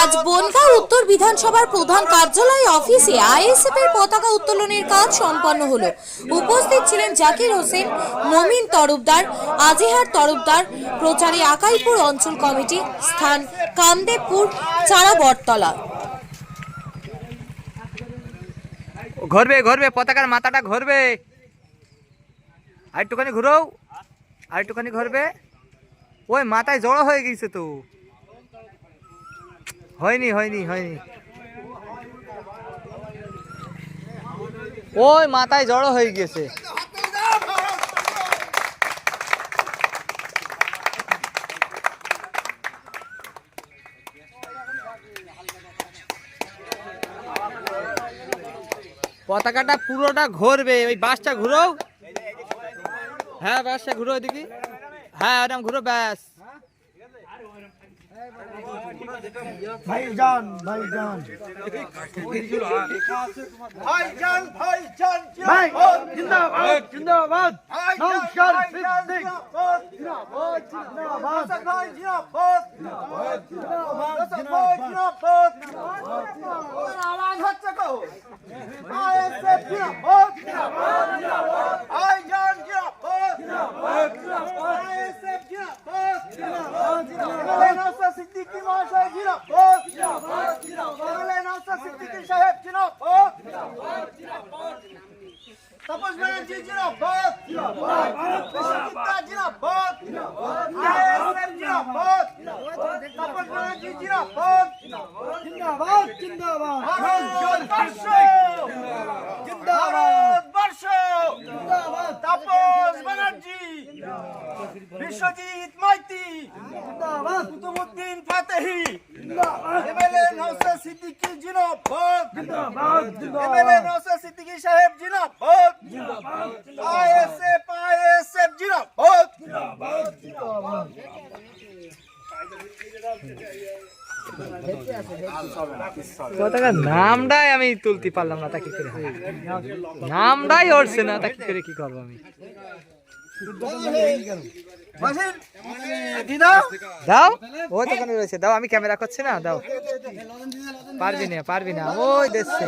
আজ বনগাঁ উত্তর বিধানসভার প্রধান কার্যালয় অফিসে আইএসএফ এর পতাকা উত্তোলনের কাজ সম্পন্ন হলো। উপস্থিত ছিলেন জাকির হোসেন, মমিন তরফদার, আজিহার তরফদার, প্রচারী আকাইপুর অঞ্চল কমিটি, স্থান কামদেবপুর চারা বটতলা ঘুরবে ঘুরবে, পতাকার মাথাটা ঘুরবে। আরেকটুখানি ঘুরো। আরেকটুখানি ঘুরবে। ওই মাথায় জড়ো হয়ে গেছে তো। হয়নি হয়নি হয়নি। ওই মাথায় জড়ো হয়ে গেছে পতাকাটা পুরোটা ঘুরবে। ওই বাসটা ঘুরো। হ্যাঁ বাসটা ঘুরো ওইদিকে। হ্যাঁ ওরকম ঘুরো, ব্যাস। ভাইজান ভাইজান ভাইজান ভাইজান ভাই জিন্দাবাদ জিন্দাবাদ নৌশাদ সিদ্দিক জিন্দাবাদ জিন্দাবাদ ভাই জিন্দাবাদ জিন্দাবাদ জিন্দাবাদ আওয়াজ হচ্ছে তো আইএসএফ জিন্দাবাদ ভাইজান জিন্দাবাদ আইএসএফ জিন্দাবাদ নওশাদ সিদ্দিকী মহাশয় জিন্দাবাদ নওশাদ সিদ্দিকী সাহেব জিন্দাবাদ তাপস ব্যানার্জি জিরাফত। সুচিত্রা জিরাফত। আইএসএফ জিরাফত। তপস ব্যানার্জি জিরাফত। জিন্দাবাদ জিন্দাবাদ। ভারত জিন্দাবাদ জিন্দাবাদ তাপস ব্যানার্জি বিশ্বজিৎ মাইতি। কুতুবুদ্দিন ফাতেহি। জিন্দাবাদ। এমএলএ নওশাদ সিদ্দিকী জিন্দাবাদ জিন্দাবাদ। এমএলএ নওশাদ সিদ্দিকী সাহেব জিন্দাবাদ আইএসএফ আইএসএফ নামটাই আমি তুলতে পারলাম না তা কি করে। নামটাই উঠছে না তা কি করে কি করব আমি? দাও! ওই দোকানে রয়েছে। দাও আমি ক্যামেরা করছি না? দাও। পারবি না পারবি না। ওই দেখছে।